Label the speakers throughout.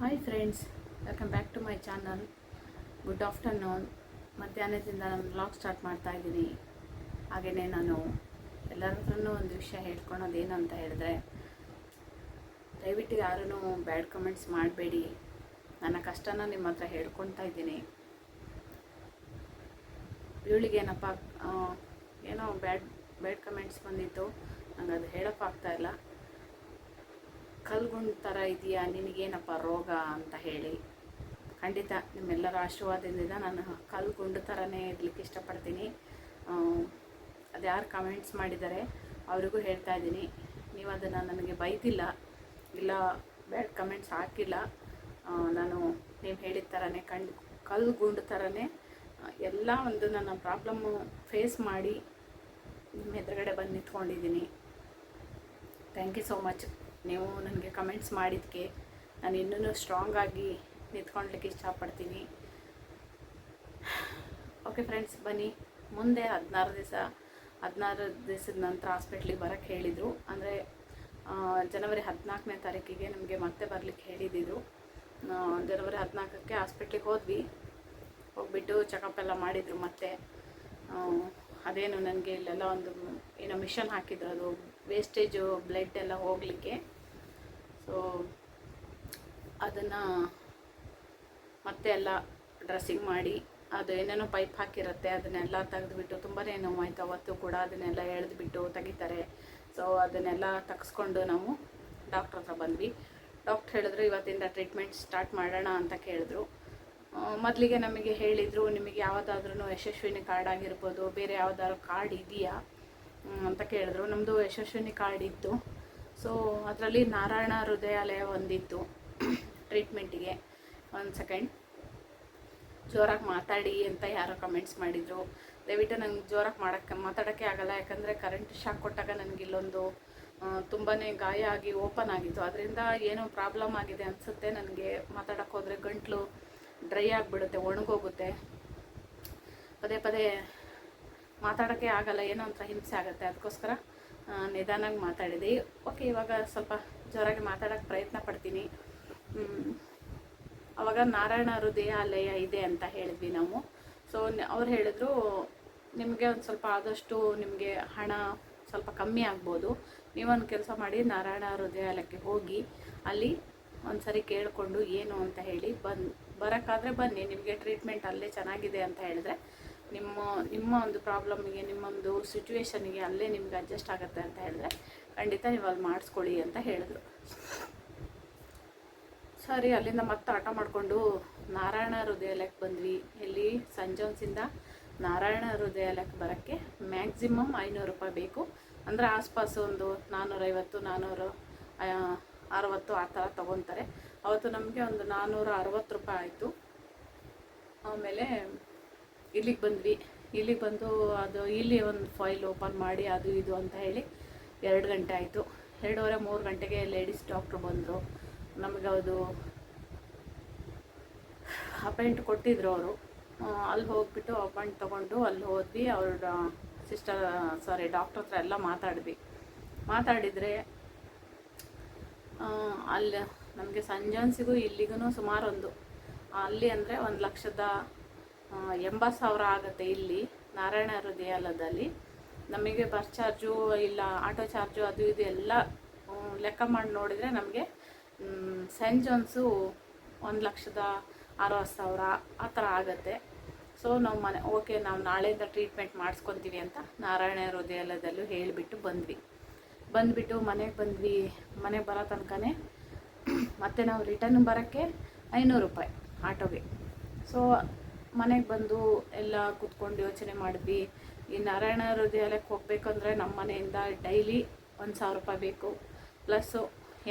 Speaker 1: Hi friends welcome back to my channel good afternoon ಮಧ್ಯಾಹ್ನದಿಂದ ನಾನು blog start ಮಾಡ್ತಾ ಇದ್ದೀನಿ. ಹಾಗೆಯೇ ನಾನು ಎಲ್ಲರೂ ಒಂದು ವಿಷಯ ಹೇಳ್ಕೊಳೋದೇನು ಅಂತ ಹೇಳಿದ್ರೆ, ದಯವಿಟ್ಟು ಯಾರೂ ಬ್ಯಾಡ್ ಕಮೆಂಟ್ಸ್ ಮಾಡಬೇಡಿ. ನನ್ನ ಕಷ್ಟನ ನಿಮ್ಮ ಹತ್ರ ಹೇಳ್ಕೊತಾ ಇದ್ದೀನಿ. ಇವಳಿಗೆ ಏನಪ್ಪ ಏನೋ ಬ್ಯಾಡ್ ಬ್ಯಾಡ್ ಕಮೆಂಟ್ಸ್ ಬಂದಿತ್ತು. ನಂಗೆ ಅದು ಹೇಳೋಕ್ಕಾಗ್ತಾ ಇಲ್ಲ. ಕಲ್ಗುಂಡ್ ಥರ ಇದೆಯಾ? ನಿನಗೇನಪ್ಪ ರೋಗ ಅಂತ ಹೇಳಿ. ಖಂಡಿತ ನಿಮ್ಮೆಲ್ಲರ ಆಶೀರ್ವಾದದಿಂದ ನಾನು ಕಲ್ಗುಂಡು ಥರನೇ ಇರಲಿಕ್ಕೆ ಇಷ್ಟಪಡ್ತೀನಿ. ಅದು ಯಾರು ಕಮೆಂಟ್ಸ್ ಮಾಡಿದ್ದಾರೆ ಅವರಿಗೂ ಹೇಳ್ತಾ ಇದ್ದೀನಿ. ನೀವು ಅದನ್ನು ನನಗೆ ಬೈದಿಲ್ಲ, ಇಲ್ಲ ಬ್ಯಾಡ್ ಕಮೆಂಟ್ಸ್ ಹಾಕಿಲ್ಲ. ನಾನು ನೀವು ಹೇಳಿದ ಥರನೇ ಕಂಡು, ಕಲ್ಗುಂಡು ಥರನೇ ಎಲ್ಲ ಒಂದು ನನ್ನ ಪ್ರಾಬ್ಲಮ್ಮು ಫೇಸ್ ಮಾಡಿ ನಿಮ್ಮ ಎದುರುಗಡೆ ಬಂದು ನಿಂತ್ಕೊಂಡಿದ್ದೀನಿ. ಥ್ಯಾಂಕ್ ಯು ಸೋ ಮಚ್ ನೀವು ನನಗೆ ಕಮೆಂಟ್ಸ್ ಮಾಡಿದ್ದಕ್ಕೆ ನಾನು ಇನ್ನೂ ಸ್ಟ್ರಾಂಗ್ ಆಗಿ ನಿಂತ್ಕೊಳ್ಲಿಕ್ಕೆ ಇಷ್ಟಪಡ್ತೀನಿ. ಓಕೆ ಫ್ರೆಂಡ್ಸ್ ಬನ್ನಿ. ಮುಂದೆ ಹದಿನಾರು ದಿವಸ, ಹದಿನಾರು ದಿವಸದ ನಂತರ ಹಾಸ್ಪಿಟ್ಲಿಗೆ ಬರೋಕ್ಕೆ ಹೇಳಿದರು. ಅಂದರೆ ಜನವರಿ ಹದಿನಾಲ್ಕನೇ ತಾರೀಕಿಗೆ ನಮಗೆ ಮತ್ತೆ ಬರಲಿಕ್ಕೆ ಹೇಳಿದ್ದಿದ್ರು ಜನವರಿ ಹದಿನಾಲ್ಕಕ್ಕೆ ಹಾಸ್ಪಿಟ್ಲಿಗೆ ಹೋದ್ವಿ. ಹೋಗ್ಬಿಟ್ಟು ಚೆಕಪ್ ಎಲ್ಲ ಮಾಡಿದರು ಮತ್ತೆ. ಅದೇನು ನನಗೆ ಇಲ್ಲೆಲ್ಲ ಒಂದು, ಏನೋ ಮಿಷನ್ ಹಾಕಿದ್ರು ಅದು ವೇಸ್ಟೇಜು ಬ್ಲಡ್ ಎಲ್ಲ ಹೋಗಲಿಕ್ಕೆ. ಸೊ ಅದನ್ನು ಮತ್ತೆ ಎಲ್ಲ ಡ್ರೆಸ್ಸಿಂಗ್ ಮಾಡಿ, ಅದು ಏನೇನೋ ಪೈಪ್ ಹಾಕಿರುತ್ತೆ, ಅದನ್ನೆಲ್ಲ ತೆಗೆದುಬಿಟ್ಟು ತುಂಬಾ ನೋವಾಯ್ತು. ಅವತ್ತು ಕೂಡ ಅದನ್ನೆಲ್ಲ ಎಳೆದುಬಿಟ್ಟು ತೆಗಿತಾರೆ. ಸೊ ಅದನ್ನೆಲ್ಲ ತೆಗೆಸ್ಕೊಂಡು ನಾವು ಡಾಕ್ಟ್ರ್ ಹತ್ರ ಬಂದ್ವಿ. ಡಾಕ್ಟ್ರ್ ಹೇಳಿದ್ರು, ಇವತ್ತಿಂದ ಟ್ರೀಟ್ಮೆಂಟ್ ಸ್ಟಾರ್ಟ್ ಮಾಡೋಣ ಅಂತ ಕೇಳಿದ್ರು. ಮೊದಲಿಗೆ ನಮಗೆ ಹೇಳಿದರು, ನಿಮಗೆ ಯಾವುದಾದ್ರೂ ಯಶಸ್ವಿನಿ ಕಾರ್ಡ್ ಆಗಿರ್ಬೋದು, ಬೇರೆ ಯಾವುದಾದ್ರು ಕಾರ್ಡ್ ಇದೆಯಾ? ಅಂತ ಕೇಳಿದ್ರು. ನಮ್ಮದು ಯಶಸ್ವಿನಿ ಕಾರ್ಡ್ ಇತ್ತು. ಸೊ ಅದರಲ್ಲಿ ನಾರಾಯಣ ಹೃದಯಾಲಯ ಒಂದಿತ್ತು ಟ್ರೀಟ್ಮೆಂಟಿಗೆ ಒಂದು ಸೆಕೆಂಡ್ ಜೋರಾಗಿ ಮಾತಾಡಿ ಅಂತ ಯಾರೋ ಕಮೆಂಟ್ಸ್ ಮಾಡಿದರು. ದಯವಿಟ್ಟು ನಂಗೆ ಜೋರಾಗಿ ಮಾಡೋಕ್ಕೆ ಮಾತಾಡೋಕ್ಕೆ ಆಗಲ್ಲ. ಯಾಕಂದರೆ ಕರೆಂಟ್ ಶಾಕ್ ಕೊಟ್ಟಾಗ ನನಗೆ ಇಲ್ಲೊಂದು ತುಂಬಾ ಗಾಯ ಆಗಿ ಓಪನ್ ಆಗಿತ್ತು. ಅದರಿಂದ ಏನೋ ಪ್ರಾಬ್ಲಮ್ ಆಗಿದೆ ಅನಿಸುತ್ತೆ. ನನಗೆ ಮಾತಾಡೋಕ್ಕೆ ಹೋದರೆ ಗಂಟ್ಲು ಡ್ರೈ ಆಗಿಬಿಡುತ್ತೆ, ಒಣಗೋಗುತ್ತೆ. ಪದೇ ಪದೇ ಮಾತಾಡೋಕ್ಕೆ ಆಗಲ್ಲ, ಏನೋ ಒಂಥರ ಹಿಂಸೆ ಆಗುತ್ತೆ. ಅದಕ್ಕೋಸ್ಕರ ನಿಧಾನಾಗಿ ಮಾತಾಡಿದೆ. ಓಕೆ, ಇವಾಗ ಸ್ವಲ್ಪ ಜೋರಾಗಿ ಮಾತಾಡೋಕ್ಕೆ ಪ್ರಯತ್ನ ಪಡ್ತೀನಿ. ಅವಾಗ ನಾರಾಯಣ ಹೃದಯಾಲಯ ಇದೆ ಅಂತ ಹೇಳಿದ್ವಿ ನಾವು. ಸೊ ಅವ್ರು ಹೇಳಿದ್ರು, ನಿಮಗೆ ಒಂದು ಸ್ವಲ್ಪ ಆದಷ್ಟು ನಿಮಗೆ ಹಣ ಸ್ವಲ್ಪ ಕಮ್ಮಿ ಆಗ್ಬೋದು. ನೀವೊಂದು ಕೆಲಸ ಮಾಡಿ ನಾರಾಯಣ ಹೃದಯಾಲಯಕ್ಕೆ ಹೋಗಿ, ಅಲ್ಲಿ ಒಂದು ಸರಿ ಕೇಳಿಕೊಂಡು ಏನು ಅಂತ ಹೇಳಿ ಬಂದು, ಬರೋಕ್ಕಾದರೆ ಬನ್ನಿ. ನಿಮಗೆ ಟ್ರೀಟ್ಮೆಂಟ್ ಅಲ್ಲೇ ಚೆನ್ನಾಗಿದೆ ಅಂತ ಹೇಳಿದ್ರೆ ನಿಮ್ಮ ನಿಮ್ಮ ಒಂದು ಪ್ರಾಬ್ಲಮ್ಗೆ ನಿಮ್ಮೊಂದು ಸಿಚುವೇಶನ್ಗೆ ಅಲ್ಲೇ ನಿಮ್ಗೆ ಅಡ್ಜಸ್ಟ್ ಆಗುತ್ತೆ ಅಂತ ಹೇಳಿದ್ರೆ ಖಂಡಿತ ನೀವು ಅಲ್ಲಿ ಮಾಡಿಸ್ಕೊಳ್ಳಿ ಅಂತ ಹೇಳಿದ್ರು. ಸರಿ, ಅಲ್ಲಿಂದ ಮತ್ತೆ ಆಟ ಮಾಡಿಕೊಂಡು ನಾರಾಯಣ ಹೃದಯಾಲಯಕ್ಕೆ ಬಂದ್ವಿ. ಇಲ್ಲಿ ಸಂಜೋನ್ಸಿಂದ ನಾರಾಯಣ ಹೃದಯಾಲಯಕ್ಕೆ ಬರೋಕ್ಕೆ ಮ್ಯಾಕ್ಸಿಮಮ್ ಐನೂರು ರೂಪಾಯಿ ಬೇಕು. ಅಂದರೆ ಆಸ್ಪಾಸು ಒಂದು ನಾನ್ನೂರೈವತ್ತು ನಾನ್ನೂರು ಅರವತ್ತು ಆ ಥರ ತೊಗೊತಾರೆ ಅವತ್ತು ನಮಗೆ ಒಂದು ನಾನ್ನೂರ ಅರವತ್ತು ರೂಪಾಯಿ ಆಯಿತು. ಆಮೇಲೆ ಇಲ್ಲಿಗೆ ಬಂದ್ವಿ. ಇಲ್ಲಿಗೆ ಬಂದು ಅದು ಇಲ್ಲಿ ಒಂದು ಫೈಲ್ ಓಪನ್ ಮಾಡಿ ಅದು ಇದು ಅಂತ ಹೇಳಿ ಎರಡು ಗಂಟೆ ಆಯಿತು. ಎರಡೂವರೆ, ಮೂರು ಗಂಟೆಗೆ ಲೇಡೀಸ್ ಡಾಕ್ಟ್ರು ಬಂದರು. ನಮಗೆ ಅದು ಅಪಾಯಿಂಟ್ ಕೊಟ್ಟಿದ್ರು ಅವರು. ಅಲ್ಲಿ ಹೋಗ್ಬಿಟ್ಟು ಅಪಾಯಿಂಟ್ ತೊಗೊಂಡು ಅಲ್ಲಿ ಹೋದ್ವಿ. ಅವ್ರ ಸಿಸ್ಟರ್ ಸಾರಿ ಡಾಕ್ಟ್ರ್ ಹತ್ರ ಎಲ್ಲ ಮಾತಾಡಿದ್ವಿ. ಮಾತಾಡಿದರೆ ಅಲ್ಲಿ ನಮಗೆ ಸಂಜಾನ್ಸಿಗೂ ಇಲ್ಲಿಗೂ ಸುಮಾರು ಒಂದು. ಅಲ್ಲಿ ಅಂದರೆ ಒಂದು ಲಕ್ಷದ ಎಂಬತ್ತು ಸಾವಿರ ಆಗುತ್ತೆ ಇಲ್ಲಿ ನಾರಾಯಣ ಹೃದಯಾಲಯದಲ್ಲಿ ನಮಗೆ ಬಸ್ ಚಾರ್ಜು ಇಲ್ಲ, ಆಟೋ ಚಾರ್ಜು ಅದು ಇದು ಎಲ್ಲ ಲೆಕ್ಕ ಮಾಡಿ ನೋಡಿದರೆ ನಮಗೆ ಸೆಂಟ್ ಜೋನ್ಸು ಒಂದು ಲಕ್ಷದ ಅರವತ್ತು ಸಾವಿರ ಆ ಥರ ಆಗುತ್ತೆ. ಸೊ ನಾವು ಮನೆ, ಓಕೆ, ನಾವು ನಾಳೆಯಿಂದ ಟ್ರೀಟ್ಮೆಂಟ್ ಮಾಡಿಸ್ಕೊತೀವಿ ಅಂತ ನಾರಾಯಣ ಹೃದಯಾಲಯದಲ್ಲೂ ಹೇಳಿಬಿಟ್ಟು ಬಂದ್ವಿ. ಬಂದುಬಿಟ್ಟು ಮನೆಗೆ ಬಂದ್ವಿ ಮನೆಗೆ ಬರೋ ತನಕನೇ ಮತ್ತೆ ನಾವು ರಿಟರ್ನ್ ಬರೋಕ್ಕೆ ಐನೂರು ರೂಪಾಯಿ ಆಟೋಗೆ. ಸೊ ಮನೆಗೆ ಬಂದು ಎಲ್ಲ ಕೂತ್ಕೊಂಡು ಯೋಚನೆ ಮಾಡಿದ್ವಿ. ಈ ನಾರಾಯಣ ಹೃದಯಾಲಯಕ್ಕೆ ಹೋಗ್ಬೇಕಂದ್ರೆ ನಮ್ಮ ಮನೆಯಿಂದ ಡೈಲಿ ಒಂದು ಸಾವಿರ ರೂಪಾಯಿ ಬೇಕು. ಪ್ಲಸ್ಸು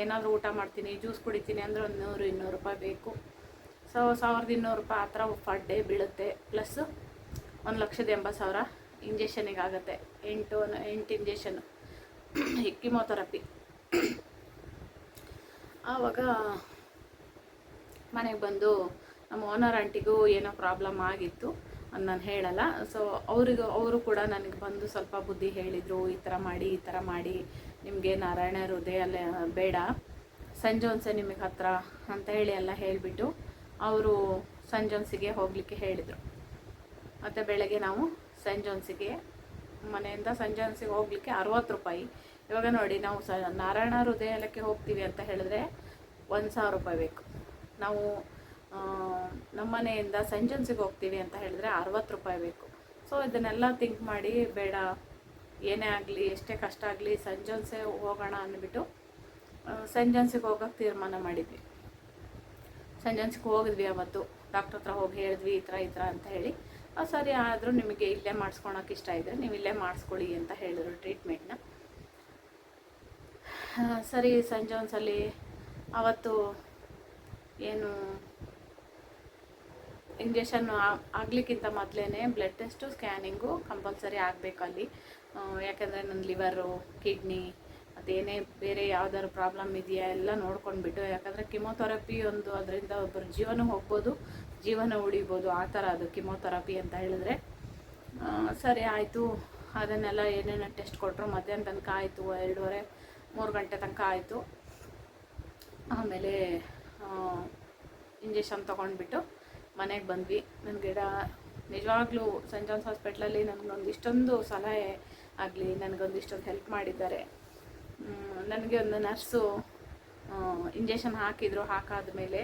Speaker 1: ಏನಾದರೂ ಊಟ ಮಾಡ್ತೀನಿ, ಜ್ಯೂಸ್ ಕುಡಿತೀನಿ ಅಂದರೆ ಒಂದು ನೂರು, ಇನ್ನೂರು ರೂಪಾಯಿ ಬೇಕು. ಸೊ ಸಾವಿರದ ಇನ್ನೂರು ರೂಪಾಯಿ ಆ ಥರ ಫರ್ ಡೇ ಬೀಳುತ್ತೆ. ಪ್ಲಸ್ಸು ಒಂದು ಲಕ್ಷದ ಎಂಬತ್ತು ಸಾವಿರ ಇಂಜೆಕ್ಷನಿಗೆ ಆಗುತ್ತೆ. ಎಂಟು ಎಂಟು ಇಂಜೆಕ್ಷನ್ ಕಿಮೋಥೆರಪಿ ಆವಾಗ ಮನೆಗೆ ಬಂದು ನಮ್ಮ ಓನರ್ ಆಂಟಿಗೂ ಏನೋ ಪ್ರಾಬ್ಲಮ್ ಆಗಿತ್ತು ನಾನು ಹೇಳಲ್ಲ. ಸೊ ಅವರಿಗೂ, ಅವರು ಕೂಡ ನನಗೆ ಬಂದು ಸ್ವಲ್ಪ ಬುದ್ಧಿ ಹೇಳಿದರು, ಈ ಥರ ಮಾಡಿ, ಈ ಥರ ಮಾಡಿ, ನಿಮಗೆ ನಾರಾಯಣ ಹೃದಯ ಬೇಡ ಜೋನ್ಸೇ ನಿಮಗೆ ಹತ್ರ ಅಂತ ಹೇಳಿ ಎಲ್ಲ ಹೇಳಿಬಿಟ್ಟು ಅವರು ಸಂಜೋನ್ಸಿಗೆ ಜೋನ್ಸಿಗೆ ಹೋಗಲಿಕ್ಕೆ ಹೇಳಿದರು. ಮತ್ತು ಬೆಳಗ್ಗೆ ನಾವು ಸಂಜೋನ್ಸಿಗೆ ಜೋನ್ಸಿಗೆ ಮನೆಯಿಂದ ಸಂಜೋನ್ಸಿಗೆ ಜೋನ್ಸಿಗೆ ಹೋಗಲಿಕ್ಕೆ ಅರುವತ್ತು ರೂಪಾಯಿ. ಇವಾಗ ನೋಡಿ, ನಾವು ಸ ನಾರಾಯಣ ಹೃದಯಾಲಯಕ್ಕೆ ಹೋಗ್ತೀವಿ ಅಂತ ಹೇಳಿದ್ರೆ ಒಂದು ಸಾವಿರ ರೂಪಾಯಿ ಬೇಕು. ನಾವು ಆ, ನಮ್ಮ ಮನೆಯಿಂದ ಸೆಂಟ್ ಜೋನ್ಸಿಗೆ ಹೋಗ್ತೀವಿ ಅಂತ ಹೇಳಿದ್ರೆ ಅರವತ್ತು ರೂಪಾಯಿ ಬೇಕು. ಸೊ ಇದನ್ನೆಲ್ಲ ಥಿಂಕ್ ಮಾಡಿ ಬೇಡ ಏನೇ ಆಗಲಿ ಎಷ್ಟೇ ಕಷ್ಟ ಆಗಲಿ ಸೆಂಟ್ ಜೋನ್ಸೇ ಹೋಗೋಣ ಅಂದ್ಬಿಟ್ಟು ಸೆಂಟ್ ಜೋನ್ಸಿಗೆ ಹೋಗೋಕ್ಕೆ ತೀರ್ಮಾನ ಮಾಡಿದ್ವಿ. ಸೆಂಟ್ ಜೋನ್ಸಿಗೆ ಹೋಗಿದ್ವಿ ಅವತ್ತು. ಡಾಕ್ಟ್ರ್ ಹತ್ರ ಹೋಗಿ ಹೇಳಿದ್ವಿ ಈ ಥರ ಈ ಥರ ಅಂತ ಹೇಳಿ. ಸರಿ ಆದರೂ ನಿಮಗೆ ಇಲ್ಲೇ ಮಾಡಿಸ್ಕೊಳಕ್ಕೆ ಇಷ್ಟ ಇದ್ದರೆ ನೀವು ಇಲ್ಲೇ ಮಾಡಿಸ್ಕೊಳ್ಳಿ ಅಂತ ಹೇಳಿದ್ರು ಟ್ರೀಟ್ಮೆಂಟ್ನ ಸರಿ ಸಂಜೆ ಒಂದ್ಸಲಿ ಅವತ್ತು ಏನು ಇಂಜೆಕ್ಷನ್ ಆಗಲಿಕ್ಕಿಂತ ಮೊದಲೇ ಬ್ಲಡ್ ಟೆಸ್ಟು ಸ್ಕ್ಯಾನಿಂಗು ಕಂಪಲ್ಸರಿ ಆಗಬೇಕು ಅಲ್ಲಿ. ಆ, ಯಾಕಂದರೆ ನನ್ನ ಲಿವರು ಕಿಡ್ನಿ ಅದೇನೇ ಬೇರೆ ಯಾವ್ದಾದ್ರು ಪ್ರಾಬ್ಲಮ್ ಇದೆಯಾ ಎಲ್ಲ ನೋಡ್ಕೊಂಡ್ಬಿಟ್ಟು ಯಾಕಂದರೆ ಕಿಮೊಥೆರಪಿ ಒಂದು ಅದರಿಂದ ಒಬ್ಬರು ಜೀವನ ಹೋಗ್ಬೋದು ಜೀವನ ಉಳಿಬೋದು ಆ ಥರ ಅದು ಕಿಮೊಥೆರಪಿ ಅಂತ ಹೇಳಿದ್ರೆ. ಸರಿ ಆಯಿತು. ಅದನ್ನೆಲ್ಲ ಏನೇನು ಟೆಸ್ಟ್ ಕೊಟ್ಟರು ಮಧ್ಯಾಹ್ನ ತನಕ ಆಯಿತು ಎರಡೂವರೆ ಮೂರು ಗಂಟೆ ತನಕ ಆಯಿತು. ಆಮೇಲೆ ಇಂಜೆಕ್ಷನ್ ತೊಗೊಂಡ್ಬಿಟ್ಟು ಮನೆಗೆ ಬಂದ್ವಿ. ನನಗೆ ನಿಜವಾಗ್ಲೂ ಸೆಂಟ್ ಜಾನ್ಸ್ ಹಾಸ್ಪಿಟ್ಲಲ್ಲಿ ನನಗೊಂದು ಇಷ್ಟೊಂದು ಸಲಹೆ ಆಗಲಿ ನನಗೊಂದಿಷ್ಟೊಂದು ಹೆಲ್ಪ್ ಮಾಡಿದ್ದಾರೆ. ನನಗೆ ಒಂದು ನರ್ಸು ಇಂಜೆಕ್ಷನ್ ಹಾಕಿದ್ರು. ಹಾಕಾದ ಮೇಲೆ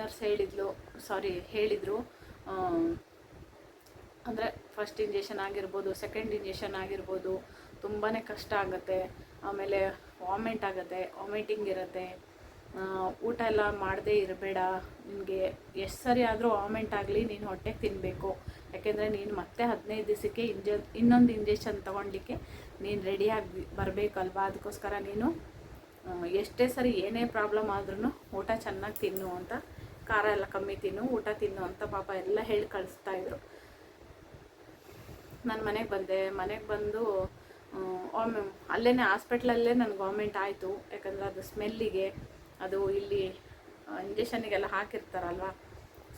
Speaker 1: ನರ್ಸ್ ಹೇಳಿದ್ಲು ಸಾರಿ ಹೇಳಿದರು. ಅಂದರೆ ಫಸ್ಟ್ ಇಂಜೆಕ್ಷನ್ ಆಗಿರ್ಬೋದು ಸೆಕೆಂಡ್ ಇಂಜೆಕ್ಷನ್ ಆಗಿರ್ಬೋದು ತುಂಬಾ ಕಷ್ಟ ಆಗುತ್ತೆ. ಆಮೇಲೆ ವಾಮಿಂಟ್ ಆಗುತ್ತೆ ವಾಮಿಟಿಂಗ್ ಇರುತ್ತೆ. ಊಟ ಎಲ್ಲ ಮಾಡದೇ ಇರಬೇಡ. ನಿನಗೆ ಎಷ್ಟು ಸರಿ ಆದರೂ ವಾಮೆಂಟ್ ಆಗಲಿ, ನೀನು ಹೊಟ್ಟೆಗೆ ತಿನ್ನಬೇಕು ಯಾಕೆಂದರೆ ನೀನು ಮತ್ತೆ ಹದಿನೈದು ದಿವಸಕ್ಕೆ ಇಂಜ, ಇನ್ನೊಂದು ಇಂಜೆಕ್ಷನ್ ತೊಗೊಳ್ಲಿಕ್ಕೆ ನೀನು ರೆಡಿಯಾಗಿ ಬರಬೇಕಲ್ವಾ? ಅದಕ್ಕೋಸ್ಕರ ನೀನು ಎಷ್ಟೇ ಸರಿ ಏನೇ ಪ್ರಾಬ್ಲಮ್ ಆದ್ರೂ ಊಟ ಚೆನ್ನಾಗಿ ತಿನ್ನು ಅಂತ, ಖಾರ ಎಲ್ಲ ಕಮ್ಮಿ ತಿನ್ನು, ಊಟ ತಿನ್ನು ಅಂತ ಪಾಪ ಎಲ್ಲ ಹೇಳಿ ಕಳಿಸ್ತಾ ಇದ್ರು. ನಾನು ಮನೆಗೆ ಬಂದೆ. ಮನೆಗೆ ಬಂದು ಅಲ್ಲೇ ಹಾಸ್ಪಿಟ್ಲಲ್ಲೇ ನನಗೆ ಗೌರ್ಮೆಂಟ್ ಆಯಿತು. ಯಾಕಂದರೆ ಅದು ಸ್ಮೆಲ್ಲಿಗೆ ಅದು ಇಲ್ಲಿ ಇಂಜೆಕ್ಷನ್ನಿಗೆಲ್ಲ ಹಾಕಿರ್ತಾರಲ್ವ?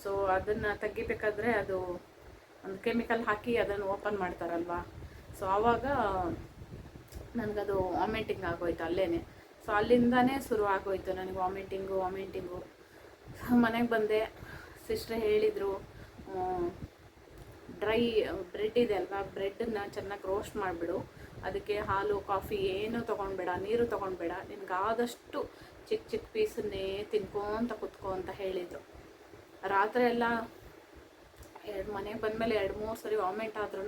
Speaker 1: ಸೊ ಅದನ್ನು ತೆಗಿಬೇಕಾದ್ರೆ ಅದು ಒಂದು ಕೆಮಿಕಲ್ ಹಾಕಿ ಅದನ್ನು ಓಪನ್ ಮಾಡ್ತಾರಲ್ವ? ಸೊ ಆವಾಗ ನನಗದು ವಾಮಿಟಿಂಗ್ ಆಗೋಯ್ತು ಅಲ್ಲೇ ಸೊ ಅಲ್ಲಿಂದನೇ ಶುರು ಆಗೋಯ್ತು ನನಗೆ ವಾಮಿಟಿಂಗು ವಾಮಿಟಿಂಗು ಮನೆಗೆ ಬಂದೆ. ಸಿಸ್ಟರ್ ಹೇಳಿದರು ಡ್ರೈ ಬ್ರೆಡ್ ಇದೆ ಅಲ್ವಾ? ಬ್ರೆಡ್ಡನ್ನ ಚೆನ್ನಾಗಿ ರೋಸ್ಟ್ ಮಾಡಿಬಿಡು. ಅದಕ್ಕೆ ಹಾಲು ಕಾಫಿ ಏನೂ ತೊಗೊಂಡ್ಬೇಡ, ನೀರು ತೊಗೊಂಡ್ಬೇಡ. ನಿನಗಾದಷ್ಟು ಚಿಕ್ಕ ಚಿಕ್ಕ ಪೀಸನ್ನೇ ತಿನ್ಕೊಂತ ಕುತ್ಕೋ ಅಂತ ಹೇಳಿದರು. ರಾತ್ರಿ ಎಲ್ಲ ಎರಡು ಮನೆಗೆ ಬಂದಮೇಲೆ ಎರಡು ಮೂರು ಸರಿ ವಾಮಿಟ್ ಆದ್ರೂ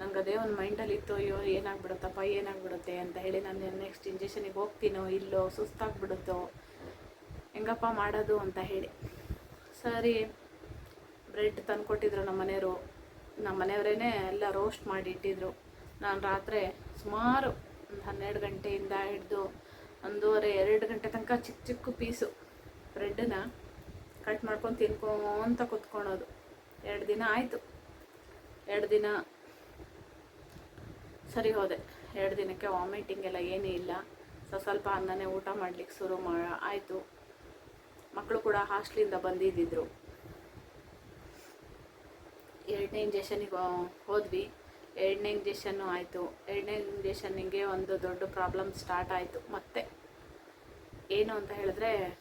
Speaker 1: ನನಗೆ ಅದೇ ಒಂದು ಮೈಂಡಲ್ಲಿ ಇತ್ತು, ಅಯ್ಯೋ ಏನಾಗ್ಬಿಡುತ್ತಪ್ಪ, ಏನಾಗ್ಬಿಡುತ್ತೆ ಅಂತ ಹೇಳಿ ನಾನು ನೆಕ್ಸ್ಟ್ ಇಂಜೆಕ್ಷನಿಗೆ ಹೋಗ್ತೀನೋ ಇಲ್ಲೋ, ಸುಸ್ತಾಗ್ಬಿಡುತ್ತೋ, ಹೆಂಗಪ್ಪ ಮಾಡೋದು ಅಂತ ಹೇಳಿ. ಸರಿ ಬ್ರೆಡ್ ತಂದುಕೊಟ್ಟಿದ್ರು ನಮ್ಮ ಮನೆಯವರು. ನಮ್ಮ ಮನೆಯವರೇ ಎಲ್ಲ ರೋಸ್ಟ್ ಮಾಡಿ ಇಟ್ಟಿದ್ರು. ನಾನು ರಾತ್ರಿ ಸುಮಾರು ಒಂದು ಹನ್ನೆರಡು ಗಂಟೆಯಿಂದ ಹಿಡಿದು ಒಂದೂವರೆ ಎರಡು ಗಂಟೆ ತನಕ ಚಿಕ್ಕ ಚಿಕ್ಕ ಪೀಸು ಬ್ರೆಡ್ಡನ್ನ ಕಟ್ ಮಾಡ್ಕೊಂಡು ತಿನ್ಕೊಂತ ಕುತ್ಕೊಳೋದು. ಎರಡು ದಿನ ಆಯಿತು. ಎರಡು ದಿನ ಸರಿ ಹೋದೆ. ಎರಡು ದಿನಕ್ಕೆ ವಾಮಿಟಿಂಗ್ ಎಲ್ಲ ಏನೂ ಇಲ್ಲ. ಸೊ ಸ್ವಲ್ಪ ಅನ್ನನೇ ಊಟ ಮಾಡ್ಲಿಕ್ಕೆ ಶುರು ಮಾ, ಆಯಿತು. ಮಕ್ಕಳು ಕೂಡ ಹಾಸ್ಟ್ಲಿಂದ ಬಂದಿದ್ದಿದ್ರು. ಎರಡನೇ ಇಂಜೆಕ್ಷನಿಗೆ ಹೋದ್ವಿ. ಎರಡನೇ ಇಂಜೆಕ್ಷನ್ನು ಆಯಿತು. ಎರಡನೇ ಇಂಜೆಕ್ಷನ್ನಿಗೆ ಒಂದು ದೊಡ್ಡ ಪ್ರಾಬ್ಲಮ್ ಸ್ಟಾರ್ಟ್ ಆಯಿತು. ಮತ್ತೆ ಏನು ಅಂತ ಹೇಳಿದ್ರೆ,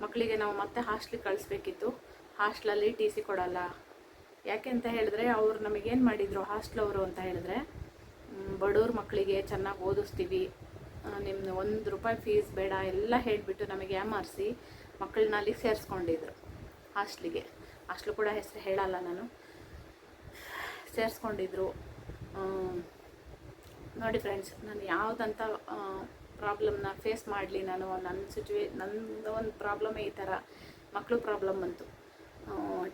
Speaker 1: ಮಕ್ಕಳಿಗೆ ನಾವು ಮತ್ತೆ ಹಾಸ್ಟ್ಲಿಗೆ ಕಳಿಸ್ಬೇಕಿತ್ತು. ಹಾಸ್ಟ್ಲಲ್ಲಿ ಟಿ ಸಿ ಕೊಡಲ್ಲ. ಯಾಕೆ ಅಂತ ಹೇಳಿದ್ರೆ, ಅವ್ರು ನಮಗೇನು ಮಾಡಿದರು ಹಾಸ್ಟ್ಲವರು ಅಂತ ಹೇಳಿದ್ರೆ ಬಡವ್ರ ಮಕ್ಕಳಿಗೆ ಚೆನ್ನಾಗಿ ಓದಿಸ್ತೀವಿ. ನಿಮ್ಮದು ಒಂದು ರೂಪಾಯಿ ಫೀಸ್ ಬೇಡ, ಎಲ್ಲ ಹೇಳಿಬಿಟ್ಟು ನಮಗೆ ಯಾಮಾರಿಸಿ ಮಕ್ಕಳನ್ನ ಅಲ್ಲಿ ಸೇರಿಸ್ಕೊಂಡಿದ್ರು ಹಾಸ್ಟ್ಲಿಗೆ. ಹಾಸ್ಟ್ಲು ಕೂಡ ಹೆಸರು ಹೇಳಲ್ಲ ನಾನು. ಸೇರಿಸ್ಕೊಂಡಿದ್ರು. ನೋಡಿ ಫ್ರೆಂಡ್ಸ್ ನಾನು ಯಾವುದಂಥ ಪ್ರಾಬ್ಲಮ್ನ ಫೇಸ್ ಮಾಡಲಿ ನಾನು ನನ್ನ ಸಿಚುವೇ ನಂದು ಒಂದು ಪ್ರಾಬ್ಲಮೇ ಈ ಥರ ಮಕ್ಕಳು ಪ್ರಾಬ್ಲಮ್ ಬಂತು.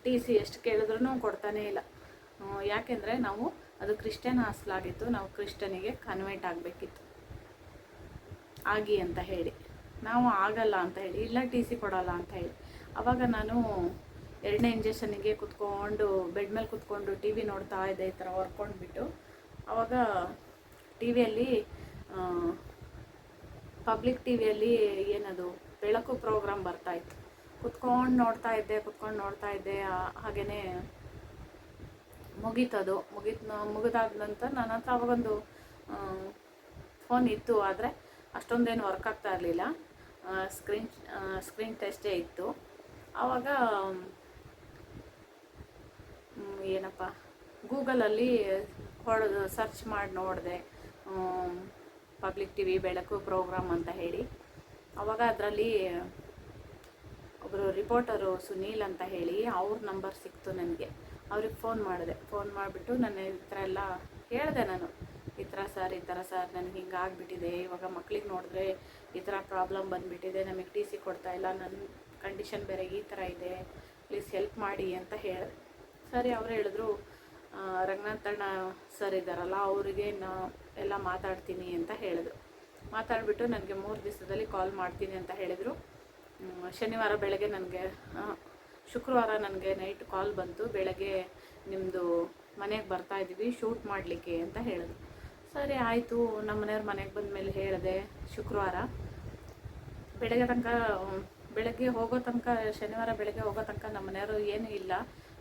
Speaker 1: ಟಿ ಸಿ ಎಷ್ಟು ಕೇಳಿದ್ರೂ ಕೊಡ್ತಾನೇ ಇಲ್ಲ. ಯಾಕೆಂದರೆ ನಾವು, ಅದು ಕ್ರಿಶ್ಚಿಯನ್ ಹಾಸ್ಲಾಗಿತ್ತು ನಾವು ಕ್ರಿಶ್ಚನಿಗೆ ಕನ್ವೆಂಟ್ ಆಗಬೇಕಿತ್ತು. ಆಗಿ ಅಂತ ಹೇಳಿ. ನಾವು ಆಗಲ್ಲ ಅಂತ ಹೇಳಿ, ಇಲ್ಲ ಟಿ ಸಿ ಕೊಡೋಲ್ಲ ಅಂತ ಹೇಳಿ. ಆವಾಗ ನಾನು ಎರಡನೇ ಇಂಜೆಕ್ಷನಿಗೆ ಕುತ್ಕೊಂಡು ಬೆಡ್ ಮೇಲೆ ಕುತ್ಕೊಂಡು ಟಿ ವಿ ನೋಡ್ತಾ ಇದ್ದೆ ಈ ಥರ ಹೊರ್ಕೊಂಡ್ಬಿಟ್ಟು. ಆವಾಗ ಟಿ ವಿಯಲ್ಲಿ ಪಬ್ಲಿಕ್ ಟಿ ವಿಯಲ್ಲಿ ಏನದು, ಬೆಳಕು ಪ್ರೋಗ್ರಾಮ್ ಬರ್ತಾಯಿತ್ತು ಕುತ್ಕೊಂಡು ನೋಡ್ತಾ ಇದ್ದೆ, ಕುತ್ಕೊಂಡು ನೋಡ್ತಾ ಇದ್ದೆ ಹಾಗೆಯೇ ಮುಗೀತದು. ಮುಗಿತ್, ಮುಗಿದಾದ ನಂತರ ನನ್ನ ಹತ್ರ ಅವಾಗೊಂದು ಫೋನ್ ಇತ್ತು, ಆದರೆ ಅಷ್ಟೊಂದೇನು ವರ್ಕ್ ಆಗ್ತಾ ಇರಲಿಲ್ಲ. ಸ್ಕ್ರೀನ್ ಸ್ಕ್ರೀನ್ ಟೆಸ್ಟೇ ಇತ್ತು. ಆವಾಗ ಏನಪ್ಪ, ಗೂಗಲಲ್ಲಿ ಹೊಡೆದು ಸರ್ಚ್ ಮಾಡಿ ನೋಡಿದೆ public T V Belaku programme ಅಂತ ಹೇಳಿ. ಅವಾಗ ಅದರಲ್ಲಿ ಒಬ್ಬರು ರಿಪೋರ್ಟರು ಸುನೀಲ್ ಅಂತ ಹೇಳಿ ಅವ್ರ ನಂಬರ್ ಸಿಕ್ತು ನನಗೆ. ಅವ್ರಿಗೆ ಫೋನ್ ಮಾಡಿದೆ. ಫೋನ್ ಮಾಡಿಬಿಟ್ಟು ನನ್ನ ಈ ಥರ ಎಲ್ಲ ಹೇಳಿದೆ ನಾನು. ಈ ಥರ ಸರ್ ಈ ಥರ ಸರ್ ನನಗೆ ಹಿಂಗೆ ಆಗಿಬಿಟ್ಟಿದೆ. ಇವಾಗ ಮಕ್ಳಿಗೆ ನೋಡಿದ್ರೆ ಈ ಥರ ಪ್ರಾಬ್ಲಮ್ ಬಂದುಬಿಟ್ಟಿದೆ. ನಮಗೆ ಟಿ ಸಿ ಕೊಡ್ತಾ ಇಲ್ಲ. ನನ್ನ ಕಂಡೀಷನ್ ಬೇರೆ ಈ ಥರ ಇದೆ. ಪ್ಲೀಸ್ ಹೆಲ್ಪ್ ಮಾಡಿ ಅಂತ ಹೇಳಿದೆ. ಸರಿ, ಅವ್ರು ಹೇಳಿದ್ರು ರಂಗನಾಥ್ ರಂಗನಾಥಣ್ಣ ಸರ್ ಇದ್ದಾರಲ್ಲ, ಅವರಿಗೆ ನಾ ಎಲ್ಲ ಮಾತಾಡ್ತೀನಿ ಅಂತ ಹೇಳಿದ್ರು. ಮಾತಾಡಿಬಿಟ್ಟು ನನಗೆ ಮೂರು ದಿವಸದಲ್ಲಿ ಕಾಲ್ ಮಾಡ್ತೀನಿ ಅಂತ ಹೇಳಿದರು. ಶನಿವಾರ ಬೆಳಗ್ಗೆ ನನಗೆ ಶುಕ್ರವಾರ ನನಗೆ ನೈಟ್ ಕಾಲ್ ಬಂತು. ಬೆಳಗ್ಗೆ ನಿಮ್ಮದು ಮನೆಗೆ ಬರ್ತಾ ಇದ್ದೀವಿ ಶೂಟ್ ಮಾಡಲಿಕ್ಕೆ ಅಂತ ಹೇಳಿದ್ರು. ಸರಿ, ಆಯಿತು. ನಮ್ಮ ಮನೆಯವ್ರ ಮನೆಗೆ ಬಂದ ಮೇಲೆ ಹೇಳಿದೆ, ಶುಕ್ರವಾರ. ಬೆಳಗ್ಗೆ ತನಕ, ಬೆಳಗ್ಗೆ ಹೋಗೋ ತನಕ, ಶನಿವಾರ ಬೆಳಗ್ಗೆ ಹೋಗೋ ತನಕ ನಮ್ಮ ಮನೆಯವರು ಏನೂ ಇಲ್ಲ.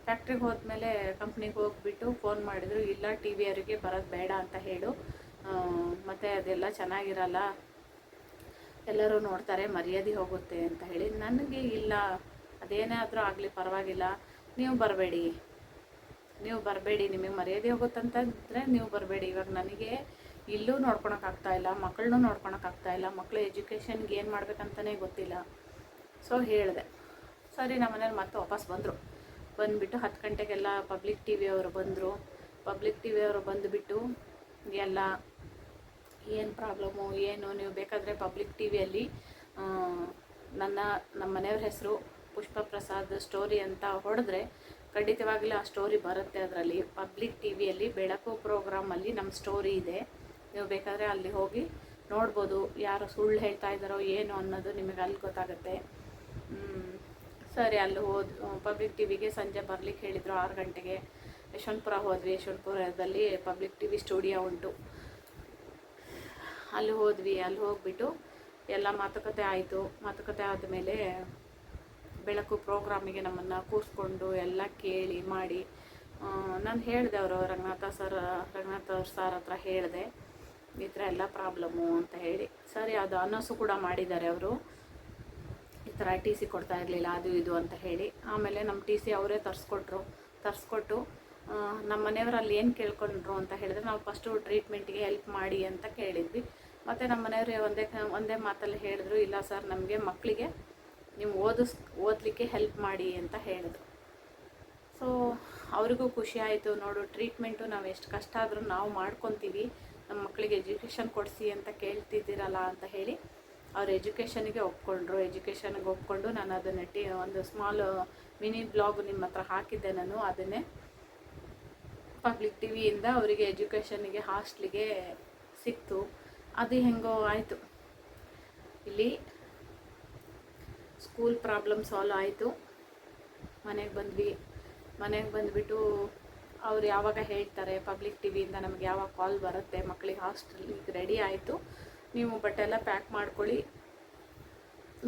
Speaker 1: ಫ್ಯಾಕ್ಟ್ರಿಗೆ ಹೋದ್ಮೇಲೆ ಕಂಪ್ನಿಗೆ ಹೋಗ್ಬಿಟ್ಟು ಫೋನ್ ಮಾಡಿದ್ರು, ಇಲ್ಲ ಟಿ ವಿ ಅವರಿಗೆ ಬರೋದು ಬೇಡ ಅಂತ ಹೇಳು. ಮತ್ತು ಮತ್ತೆ ಅದೆಲ್ಲ ಚೆನ್ನಾಗಿರಲ್ಲ. ಎಲ್ಲರೂ ನೋಡ್ತಾರೆ, ಮರ್ಯಾದೆ ಹೋಗುತ್ತೆ ಅಂತ ಹೇಳಿ. ನನಗೆ ಇಲ್ಲ. ಅದೇನೇ ಆದರೂ ಆಗಲಿ, ಪರವಾಗಿಲ್ಲ. ನೀವು ಬರಬೇಡಿ. ನೀವು ಬರಬೇಡಿ. ನಿಮಗೆ ಮರ್ಯಾದೆ ಹೋಗುತ್ತಂತಂದರೆ ನೀವು ಬರಬೇಡಿ. ಇವಾಗ ನನಗೆ ಇಲ್ಲೂ ನೋಡ್ಕೊಳಕ್ಕಾಗ್ತಾ ಇಲ್ಲ, ಮಕ್ಕಳನ್ನೂ ನೋಡ್ಕೊಳಕ್ಕಾಗ್ತಾ ಇಲ್ಲ ಮಕ್ಕಳು ಎಜುಕೇಷನ್ಗೆ ಏನು ಮಾಡ್ಬೇಕಂತಲೇ ಗೊತ್ತಿಲ್ಲ. ಸೊ ಹೇಳಿದೆ. ಸರಿ ನಮ್ಮ ಮನೇಲಿ ಮತ್ತೆ ವಾಪಸ್ ಬಂದರು. ಬಂದುಬಿಟ್ಟು ಹತ್ತು ಗಂಟೆಗೆಲ್ಲ ಪಬ್ಲಿಕ್ ಟಿ ವಿ ಅವರು ಬಂದರು. ಪಬ್ಲಿಕ್ ಟಿ ವಿ ಅವರು ಬಂದುಬಿಟ್ಟು ಎಲ್ಲ ಏನು ಪ್ರಾಬ್ಲಮ್ಮು ಏನು, ನೀವು ಬೇಕಾದರೆ ಪಬ್ಲಿಕ್ ಟಿ ವಿಯಲ್ಲಿ ನನ್ನ, ನಮ್ಮ ಮನೆಯವ್ರ ಹೆಸರು ಪುಷ್ಪ ಪ್ರಸಾದ್ ಸ್ಟೋರಿ ಅಂತ ಹೊಡೆದ್ರೆ ಖಂಡಿತವಾಗಲೂ ಆ ಸ್ಟೋರಿ ಬರುತ್ತೆ ಅದರಲ್ಲಿ. ಪಬ್ಲಿಕ್ ಟಿ ವಿಯಲ್ಲಿ ಬೆಳಕು ಪ್ರೋಗ್ರಾಮಲ್ಲಿ ನಮ್ಮ ಸ್ಟೋರಿ ಇದೆ. ನೀವು ಬೇಕಾದರೆ ಅಲ್ಲಿ ಹೋಗಿ ನೋಡ್ಬೋದು ಯಾರು ಸುಳ್ಳು ಹೇಳ್ತಾ ಇದ್ದಾರೋ, ಏನು ಅನ್ನೋದು ನಿಮಗೆ ಅಲ್ಲಿ ಗೊತ್ತಾಗುತ್ತೆ. ಸರಿ, ಅಲ್ಲಿ ಹೋದ್ ಪಬ್ಲಿಕ್ ಟಿ ವಿಗೆ ಸಂಜೆ ಬರ್ಲಿಕ್ಕೆ ಹೇಳಿದರು ಆರು ಗಂಟೆಗೆ. ಯಶವಂತಪುರ ಹೋದ್ವಿ, ಯಶವಂತಪುರದಲ್ಲಿ ಪಬ್ಲಿಕ್ ಟಿ ವಿ ಸ್ಟುಡಿಯೋ ಉಂಟು. ಅಲ್ಲಿ ಹೋದ್ವಿ, ಅಲ್ಲಿ ಹೋಗ್ಬಿಟ್ಟು ಎಲ್ಲ ಮಾತುಕತೆ ಆಯಿತು. ಮಾತುಕತೆ ಆದಮೇಲೆ ಬೆಳಕು ಪ್ರೋಗ್ರಾಮಿಗೆ ನಮ್ಮನ್ನು ಕೂರಿಸ್ಕೊಂಡು ಎಲ್ಲ ಕೇಳಿ, ಮಾಡಿ ನಾನು ಹೇಳಿದೆ ಅವರು, ರಂಗನಾಥ ಸರ್, ರಂಗನಾಥ ಅವ್ರ ಸರ್ ಹತ್ರ ಹೇಳಿದೆ, ಈ ಥರ ಎಲ್ಲ ಪ್ರಾಬ್ಲಮ್ಮು ಅಂತ ಹೇಳಿ. ಸರಿ, ಅದು ಅನೌನ್ಸು ಕೂಡ ಮಾಡಿದ್ದಾರೆ ಅವರು. ಈ ಥರ ಟಿ ಸಿ ಕೊಡ್ತಾ ಇರಲಿಲ್ಲ, ಅದು ಇದು ಅಂತ ಹೇಳಿ. ಆಮೇಲೆ ನಮ್ಮ ಟಿ ಸಿ ಅವರೇ ತರಿಸ್ಕೊಟ್ರು. ತರಿಸ್ಕೊಟ್ಟು ನಮ್ಮ ಮನೆಯವರು ಅಲ್ಲಿ ಏನು ಕೇಳ್ಕೊಂಡ್ರು ಅಂತ ಹೇಳಿದ್ರೆ ನಾವು ಫಸ್ಟು ಟ್ರೀಟ್ಮೆಂಟ್ಗೆ ಹೆಲ್ಪ್ ಮಾಡಿ ಅಂತ ಕೇಳಿದ್ವಿ. ಮತ್ತು ನಮ್ಮ ಮನೆಯವರೇ ಒಂದೇ ಒಂದೇ ಮಾತಲ್ಲಿ ಹೇಳಿದ್ರು, ಇಲ್ಲ ಸರ್ ನಮಗೆ ಮಕ್ಕಳಿಗೆ ನೀವು ಓದಿಸ್, ಓದಲಿಕ್ಕೆ ಹೆಲ್ಪ್ ಮಾಡಿ ಅಂತ ಹೇಳಿದ್ರು. ಸೊ ಅವ್ರಿಗೂ ಖುಷಿ ಆಯಿತು. ನೋಡು ಟ್ರೀಟ್ಮೆಂಟು ನಾವು ಎಷ್ಟು ಕಷ್ಟ ಆದರೂ ನಾವು ಮಾಡ್ಕೊತೀವಿ. ನಮ್ಮ ಮಕ್ಕಳಿಗೆ ಎಜುಕೇಷನ್ ಕೊಡಿಸಿ ಅಂತ ಕೇಳ್ತಿದ್ದೀರಲ್ಲ ಅಂತ ಹೇಳಿ ಅವ್ರ ಎಜುಕೇಷನ್ಗೆ ಒಪ್ಕೊಂಡ್ರು ಎಜುಕೇಷನ್ಗೆ ಒಪ್ಕೊಂಡು ನಾನು ಅದನ್ನು ಟಿ, ಒಂದು ಸ್ಮಾಲ್ ಮಿನಿ ಬ್ಲಾಗ್ ನಿಮ್ಮ ಹತ್ರ ಹಾಕಿದ್ದೆ ನಾನು, ಅದನ್ನೇ ಪಬ್ಲಿಕ್ ಟಿ ವಿಯಿಂದ ಅವರಿಗೆ ಎಜುಕೇಷನ್ಗೆ ಹಾಸ್ಟ್ಲಿಗೆ ಸಿಕ್ತು. ಅದು ಹೆಂಗೋ ಆಯಿತು. ಇಲ್ಲಿ ಸ್ಕೂಲ್ ಪ್ರಾಬ್ಲಮ್ ಸಾಲ್ವ್ ಆಯಿತು. ಮನೆಗೆ ಬಂದ್ವಿ. ಮನೆಗೆ ಬಂದುಬಿಟ್ಟು ಅವ್ರು ಯಾವಾಗ ಹೇಳ್ತಾರೆ ಪಬ್ಲಿಕ್ ಟಿ ವಿಯಿಂದ ನಮಗೆ ಯಾವಾಗ ಕಾಲ್ ಬರುತ್ತೆ ಮಕ್ಕಳಿಗೆ ಹಾಸ್ಟೆಲಿಗೆ ರೆಡಿ ಆಯಿತು. ನೀವು ಬಟ್ಟೆ ಎಲ್ಲ ಪ್ಯಾಕ್ ಮಾಡ್ಕೊಳ್ಳಿ.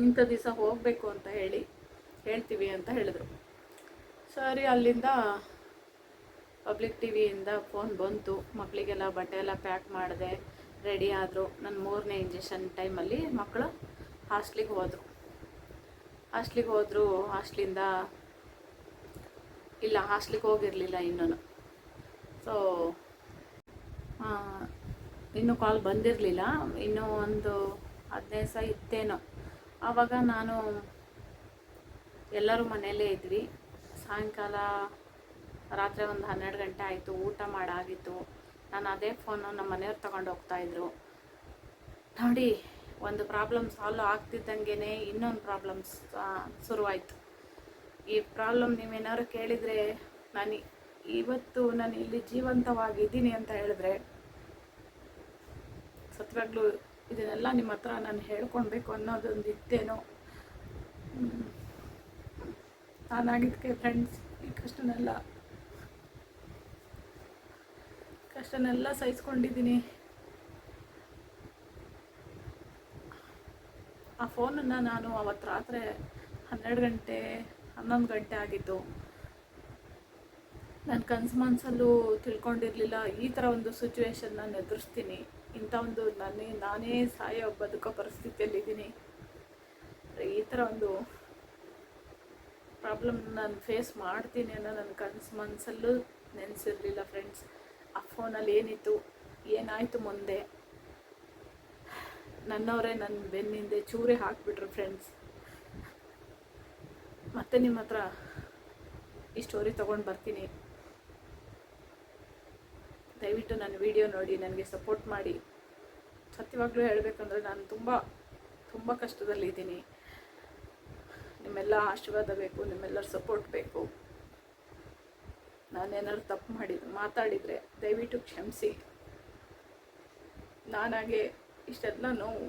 Speaker 1: ಇಂಥ ದಿವಸ ಹೋಗಬೇಕು ಅಂತ ಹೇಳಿ ಹೇಳ್ತೀವಿ ಅಂತ ಹೇಳಿದ್ರು. ಸರಿ, ಅಲ್ಲಿಂದ ಪಬ್ಲಿಕ್ ಟಿ ವಿಯಿಂದ ಫೋನ್ ಬಂತು. ಮಕ್ಕಳಿಗೆಲ್ಲ ಬಟ್ಟೆ ಎಲ್ಲ ಪ್ಯಾಕ್ ಮಾಡಿದೆ, ರೆಡಿ ಆದರು. ನನ್ನ ಮೂರನೇ ಇಂಜೆಕ್ಷನ್ ಟೈಮಲ್ಲಿ ಮಕ್ಕಳು ಹಾಸ್ಟ್ಲಿಗೆ ಹೋದರು. ಹಾಸ್ಟ್ಲಿಗೆ ಹೋದರು, ಹಾಸ್ಟ್ಲಿಂದ ಇಲ್ಲ, ಹಾಸ್ಟ್ಲಿಗೆ ಹೋಗಿರಲಿಲ್ಲ ಇನ್ನೂ ಸೊ ಇನ್ನೂ ಕಾಲ್ ಬಂದಿರಲಿಲ್ಲ. ಇನ್ನೂ ಒಂದು ಹದಿನೈದು ಸಹ ಇತ್ತೇನೋ. ಆವಾಗ ನಾನು ಎಲ್ಲರೂ ಮನೆಯಲ್ಲೇ ಇದ್ವಿ. ಸಾಯಂಕಾಲ ರಾತ್ರಿ ಒಂದು ಹನ್ನೆರಡು ಗಂಟೆ ಆಯಿತು. ಊಟ ಮಾಡಾಗಿತ್ತು. ನಾನು ಅದೇ ಫೋನು ನಮ್ಮ ಮನೆಯವ್ರು ತಗೊಂಡು ಹೋಗ್ತಾಯಿದ್ರು ನೋಡಿ, ಒಂದು ಪ್ರಾಬ್ಲಮ್ ಸಾಲ್ವ್ ಆಗ್ತಿದ್ದಂಗೆ ಇನ್ನೊಂದು ಪ್ರಾಬ್ಲಮ್ಸ್ ಶುರುವಾಯಿತು. ಈ ಪ್ರಾಬ್ಲಮ್ ನೀವೇನಾದ್ರು ಕೇಳಿದರೆ ನಾನು, ಇವತ್ತು ನಾನು ಇಲ್ಲಿ ಜೀವಂತವಾಗಿದ್ದೀನಿ ಅಂತ ಹೇಳಿದ್ರೆ ಸತ್ವಾಗ್ಲೂ ಇದನ್ನೆಲ್ಲ ನಿಮ್ಮ ಹತ್ರ ನಾನು ಹೇಳ್ಕೊಳ್ಬೇಕು ಅನ್ನೋದೊಂದು ಇತ್ತೇನೋ. ನಾನಾಗಿದ್ದಕ್ಕೆ ಫ್ರೆಂಡ್ಸ್ ಈ ಕಷ್ಟನೆಲ್ಲ ಕಷ್ಟನೆಲ್ಲ ಸಹಿಸ್ಕೊಂಡಿದ್ದೀನಿ. ಆ ಫೋನನ್ನು ನಾನು ಅವತ್ತು ರಾತ್ರಿ ಹನ್ನೆರಡು ಗಂಟೆ, ಹನ್ನೊಂದು ಗಂಟೆ ಆಗಿತ್ತು ನನ್ನ ಕನ್ಸು ತಿಳ್ಕೊಂಡಿರಲಿಲ್ಲ. ಈ ಥರ ಒಂದು ಸಿಚುವೇಶನ್ ನಾನು ಎದುರಿಸ್ತೀನಿ. ಇಂಥ ಒಂದು ನಾನೇ ನಾನೇ ಸಾಯೋ ಬದುಕೋ ಪರಿಸ್ಥಿತಿಯಲ್ಲಿದ್ದೀನಿ ಈ ಥರ ಒಂದು ಪ್ರಾಬ್ಲಮ್ ನಾನು ಫೇಸ್ ಮಾಡ್ತೀನಿ ಅನ್ನೋ ನನ್ನ ಕನ್ಸು ಮನಸ್ಸಲ್ಲೂ ನೆನೆಸಿರಲಿಲ್ಲ ಫ್ರೆಂಡ್ಸ್ ಆ ಫೋನಲ್ಲಿ ಏನಿತ್ತು, ಏನಾಯಿತು ಮುಂದೆ? ನನ್ನವರೇ ನನ್ನ ಬೆನ್ನಿಂದೆ ಚೂರಿ ಹಾಕಿಬಿಟ್ರು ಫ್ರೆಂಡ್ಸ್ ಮತ್ತೆ ನಿಮ್ಮ ಹತ್ರ ಈ ಸ್ಟೋರಿ ತೊಗೊಂಡು ಬರ್ತೀನಿ. ದಯವಿಟ್ಟು ನನ್ನ ವಿಡಿಯೋ ನೋಡಿ, ನನಗೆ ಸಪೋರ್ಟ್ ಮಾಡಿ. ಸತ್ಯವಾಗ್ಲೂ ಹೇಳಬೇಕಂದ್ರೆ ನಾನು ತುಂಬ ತುಂಬ ಕಷ್ಟದಲ್ಲಿದ್ದೀನಿ ನಿಮ್ಮೆಲ್ಲ ಆಶೀರ್ವಾದ ಬೇಕು, ನಿಮ್ಮೆಲ್ಲರ ಸಪೋರ್ಟ್ ಬೇಕು. ನಾನೇನಾದ್ರು ತಪ್ಪು ಮಾಡಿ ಮಾತಾಡಿದರೆ ದಯವಿಟ್ಟು ಕ್ಷಮಿಸಿ. ನಾನಾಗೆ ಇಷ್ಟೆಲ್ಲ ನೋವು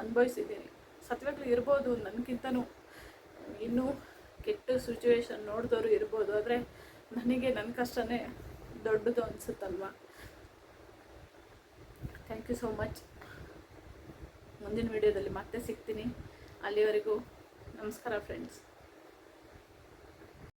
Speaker 1: ಅನುಭವಿಸಿದ್ದೀನಿ. ಸತ್ಯವಾಗ್ಲೂ ಇರ್ಬೋದು, ನನಗಿಂತನೂ ಇನ್ನೂ ಕೆಟ್ಟ ಸಿಚುವೇಶನ್ ನೋಡಿದವರು ಇರ್ಬೋದು, ಆದರೆ ನನಗೆ ನನ್ನ ಕಷ್ಟನೇ ದೊಡ್ಡದು ಅನಿಸುತ್ತಲ್ವಾ? ಥ್ಯಾಂಕ್ ಯು ಸೋ ಮಚ್ ಮುಂದಿನ ವಿಡಿಯೋದಲ್ಲಿ ಮತ್ತೆ ಸಿಗ್ತೀನಿ. ಅಲ್ಲಿವರೆಗೂ ನಮಸ್ಕಾರ ಫ್ರೆಂಡ್ಸ್